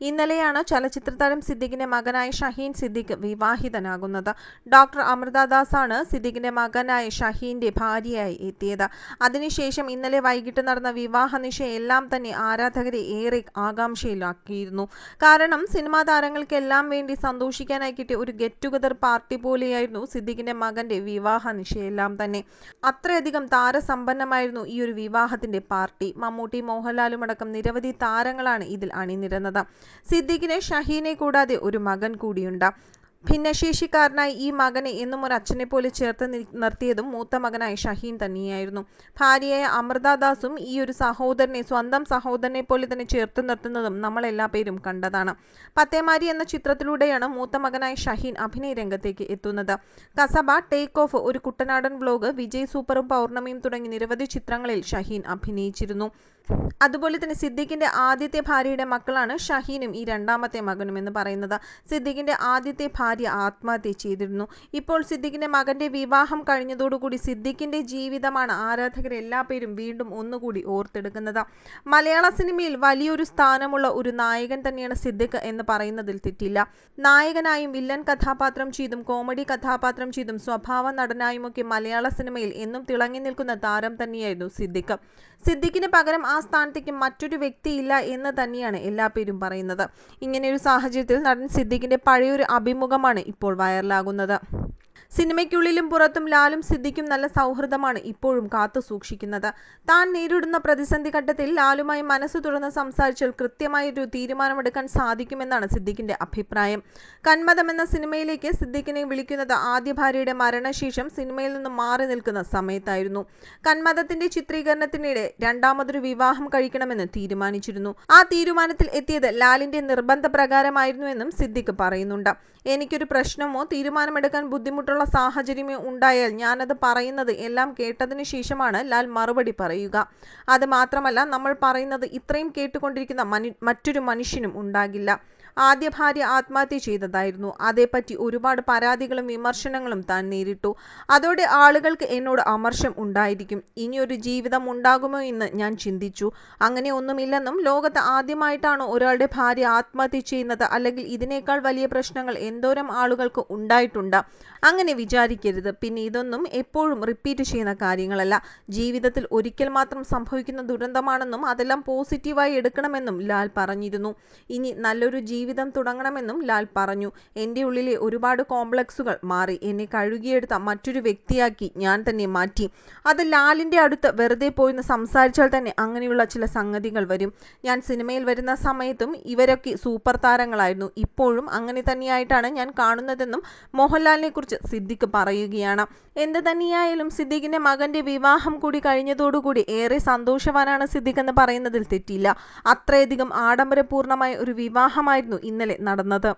ഇന്നലെയാണ് ചലച്ചിത്ര താരം സിദ്ദിഖിന്റെ മകനായ ഷഹീൻ സിദ്ദിഖ് വിവാഹിതനാകുന്നത്. ഡോക്ടർ അമൃതദാസാണ് സിദ്ദിഖിന്റെ മകനായ ഷഹീന്റെ ഭാര്യയായി എത്തിയത്. അതിനുശേഷം ഇന്നലെ വൈകിട്ട് നടന്ന വിവാഹ നിശയെല്ലാം തന്നെ ആരാധകരെ ഏറെ ആകാംക്ഷയിലാക്കിയിരുന്നു. കാരണം സിനിമാ താരങ്ങൾക്കെല്ലാം വേണ്ടി സന്തോഷിക്കാനായി കിട്ടിയ ഒരു ഗെറ്റ് ടുഗദർ പാർട്ടി പോലെയായിരുന്നു സിദ്ദിഖിന്റെ മകന്റെ വിവാഹ നിശയെല്ലാം തന്നെ. അത്രയധികം താരസമ്പന്നമായിരുന്നു ഈ ഒരു വിവാഹത്തിന്റെ പാർട്ടി. മമ്മൂട്ടി മോഹൻലാലും അടക്കം നിരവധി താരങ്ങളാണ് ഇതിൽ അണിനിരന്നത്. സിദ്ദിഖിന് ഷഹീനെ കൂടാതെ ഒരു മകൻ കൂടിയുണ്ട്. ഭിന്നശേഷിക്കാരനായി ഈ മകനെ എന്നും ഒരു അച്ഛനെ പോലെ ചേർത്ത് നിർത്തിയതും മൂത്ത മകനായ ഷഹീൻ തന്നെയായിരുന്നു. ഭാര്യയായ അമൃതദാസും ഈ ഒരു സഹോദരനെ സ്വന്തം സഹോദരനെ പോലെ തന്നെ ചേർത്ത് നിർത്തുന്നതും നമ്മൾ എല്ലാ പേരും കണ്ടതാണ്. പത്തേമാരി എന്ന ചിത്രത്തിലൂടെയാണ് മൂത്ത മകനായ ഷഹീൻ അഭിനയ രംഗത്തേക്ക് എത്തുന്നത്. കസബ ടേക്ക് ഓഫ് ഒരു കുട്ടനാടൻ വ്ലോഗ് വിജയ് സൂപ്പറും പൗർണമിയും തുടങ്ങി നിരവധി ചിത്രങ്ങളിൽ ഷഹീൻ അഭിനയിച്ചിരുന്നു. അതുപോലെ തന്നെ സിദ്ദിഖിന്റെ ആദ്യത്തെ ഭാര്യയുടെ മക്കളാണ് ഷഹീനും ഈ രണ്ടാമത്തെ മകനും എന്ന് പറയുന്നത്. സിദ്ദിഖിന്റെ ആദ്യത്തെ ഭാര്യ ആത്മഹത്യ ചെയ്തിരുന്നു. ഇപ്പോൾ സിദ്ദിഖിന്റെ മകന്റെ വിവാഹം കഴിഞ്ഞതോടുകൂടി സിദ്ദിഖിന്റെ ജീവിതമാണ് ആരാധകർ എല്ലാ പേരും വീണ്ടും ഒന്നുകൂടി ഓർത്തെടുക്കുന്നത്. മലയാള സിനിമയിൽ വലിയൊരു സ്ഥാനമുള്ള ഒരു നായകൻ തന്നെയാണ് സിദ്ദിഖ് എന്ന് പറയുന്നതിൽ തെറ്റില്ല. നായകനായും വില്ലൻ കഥാപാത്രം ചെയ്തും കോമഡി കഥാപാത്രം ചെയ്തും സ്വഭാവ നടനായുമൊക്കെ മലയാള സിനിമയിൽ എന്നും തിളങ്ങി നിൽക്കുന്ന താരം തന്നെയായിരുന്നു സിദ്ദിഖ്. സിദ്ദിഖിന് പകരം ആ സ്ഥാനത്തേക്ക് മറ്റൊരു വ്യക്തിയില്ല എന്ന് തന്നെയാണ് എല്ലാ പേരും പറയുന്നത്. ഇങ്ങനെയൊരു സാഹചര്യത്തിൽ നടൻ സിദ്ദിഖിന്റെ പഴയൊരു അഭിമുഖമാണ് ഇപ്പോൾ വൈറലാകുന്നത്. സിനിമയ്ക്കുള്ളിലും പുറത്തും ലാലും സിദ്ദിഖും നല്ല സൗഹൃദമാണ് ഇപ്പോഴും കാത്തു സൂക്ഷിക്കുന്നത്. താൻ നേരിടുന്ന പ്രതിസന്ധി ഘട്ടത്തിൽ ലാലുമായി മനസ്സ് തുറന്ന് സംസാരിച്ചാൽ കൃത്യമായൊരു തീരുമാനമെടുക്കാൻ സാധിക്കുമെന്നാണ് സിദ്ദിഖിന്റെ അഭിപ്രായം. കന്മതം എന്ന സിനിമയിലേക്ക് സിദ്ദിഖിനെ വിളിക്കുന്നത് ആദ്യ ഭാര്യയുടെ മരണശേഷം സിനിമയിൽ നിന്ന് മാറി നിൽക്കുന്ന സമയത്തായിരുന്നു. കന്മതത്തിന്റെ ചിത്രീകരണത്തിനിടെ രണ്ടാമതൊരു വിവാഹം കഴിക്കണമെന്ന് തീരുമാനിച്ചിരുന്നു. ആ തീരുമാനത്തിൽ എത്തിയത് ലാലിന്റെ നിർബന്ധ പ്രകാരമായിരുന്നുവെന്നും സിദ്ദിഖ് പറയുന്നുണ്ട്. എനിക്കൊരു പ്രശ്നമോ തീരുമാനമെടുക്കാൻ ബുദ്ധിമുട്ടുള്ള സാഹചര്യമോ ഉണ്ടായാൽ ഞാനത് പറയുന്നത് എല്ലാം കേട്ടതിന് ശേഷമാണ് ലാൽ മറുപടി പറയുക. അത് മാത്രമല്ല നമ്മൾ പറയുന്നത് ഇത്രയും കേട്ടുകൊണ്ടിരിക്കുന്ന മറ്റൊരു മനുഷ്യനും ഉണ്ടാകില്ല. ആദ്യ ഭാര്യ ആത്മഹത്യ ചെയ്തതായിരുന്നു. അതേപ്പറ്റി ഒരുപാട് പരാതികളും വിമർശനങ്ങളും താൻ നേരിട്ടു. അതോടെ ആളുകൾക്ക് എന്നോട് അമർഷം ഉണ്ടായിരിക്കും. ഇനിയൊരു ജീവിതം ഉണ്ടാകുമോ എന്ന് ഞാൻ ചിന്തിച്ചു. അങ്ങനെ ഒന്നുമില്ലെന്നും ലോകത്ത് ആദ്യമായിട്ടാണ് ഒരാളുടെ ഭാര്യ ആത്മഹത്യ ചെയ്യുന്നത്? അല്ലെങ്കിൽ ഇതിനേക്കാൾ വലിയ പ്രശ്നങ്ങൾ എന്തോരം ആളുകൾക്ക് ഉണ്ടായിട്ടുണ്ട്? അങ്ങനെ വിചാരിക്കരുത്. പിന്നെ ഇതൊന്നും എപ്പോഴും റിപ്പീറ്റ് ചെയ്യുന്ന കാര്യങ്ങളല്ല. ജീവിതത്തിൽ ഒരിക്കൽ മാത്രം സംഭവിക്കുന്ന ദുരന്തമാണെന്നും അതെല്ലാം പോസിറ്റീവായി എടുക്കണമെന്നും ലാൽ പറഞ്ഞിരുന്നു. ഇനി നല്ലൊരു ജീവിതം തുടങ്ങണമെന്നും ലാൽ പറഞ്ഞു. എന്റെ ഉള്ളിലെ ഒരുപാട് കോംപ്ലക്സുകൾ മാറി. എന്നെ കഴുകിയെടുത്ത മറ്റൊരു വ്യക്തിയാക്കി ഞാൻ തന്നെ മാറ്റി. അത് ലാലിന്റെ അടുത്ത് വെറുതെ പോയിന്ന് സംസാരിച്ചാൽ തന്നെ അങ്ങനെയുള്ള ചില സംഗതികൾ വരും. ഞാൻ സിനിമയിൽ വരുന്ന സമയത്തും ഇവരൊക്കെ സൂപ്പർ താരങ്ങളായിരുന്നു. ഇപ്പോഴും അങ്ങനെ തന്നെയായിട്ടാണ് ഞാൻ കാണുന്നതെന്നും മോഹൻലാലിനെ കുറിച്ച് സിദ്ദിഖ് പറയുകയാണ്. എന്ത് തന്നെയായാലും സിദ്ദിഖിന്റെ മകന്റെ വിവാഹം കൂടി കഴിഞ്ഞതോടുകൂടി ഏറെ സന്തോഷവാനാണ് സിദ്ദിഖ് എന്ന് പറയുന്നതിൽ തെറ്റില്ല അത്രയധികം ആഡംബരപൂർണമായ ഒരു വിവാഹമായിരുന്നു ഇന്നലെ നടന്നത്